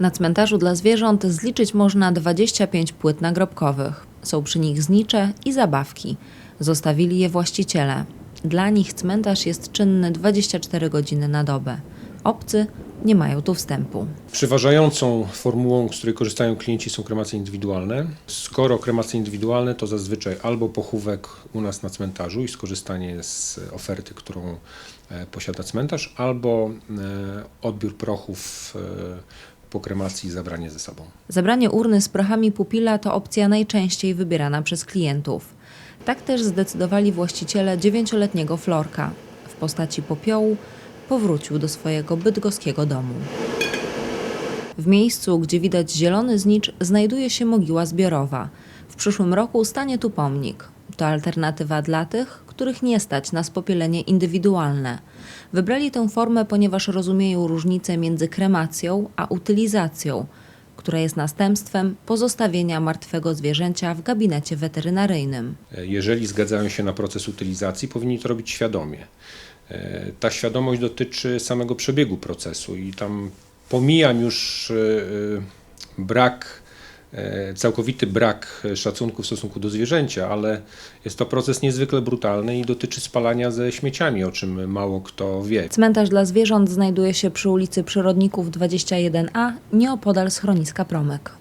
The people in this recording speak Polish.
Na cmentarzu dla zwierząt zliczyć można 25 płyt nagrobkowych. Są przy nich znicze i zabawki. Zostawili je właściciele. Dla nich cmentarz jest czynny 24 godziny na dobę. Obcy nie mają tu wstępu. Przeważającą formułą, z której korzystają klienci są kremacje indywidualne. Skoro kremacje indywidualne, to zazwyczaj albo pochówek u nas na cmentarzu i skorzystanie z oferty, którą e, posiada cmentarz, albo e, odbiór prochów e, po kremacji zabranie ze sobą. Zabranie urny z prochami pupila to opcja najczęściej wybierana przez klientów. Tak też zdecydowali właściciele dziewięcioletniego Florka. W postaci popiołu powrócił do swojego bydgoskiego domu. W miejscu, gdzie widać zielony znicz, znajduje się mogiła zbiorowa. W przyszłym roku stanie tu pomnik. To alternatywa dla tych, których nie stać na spopielenie indywidualne. Wybrali tę formę, ponieważ rozumieją różnicę między kremacją a utylizacją, która jest następstwem pozostawienia martwego zwierzęcia w gabinecie weterynaryjnym. Jeżeli zgadzają się na proces utylizacji, powinni to robić świadomie. E, Ta świadomość dotyczy samego przebiegu procesu i tam pomijam już e, e, brak, całkowity brak szacunku w stosunku do zwierzęcia, ale jest to proces niezwykle brutalny i dotyczy spalania ze śmieciami, o czym mało kto wie. Cmentarz dla zwierząt znajduje się przy ulicy Przyrodników 21A, nieopodal schroniska Promek.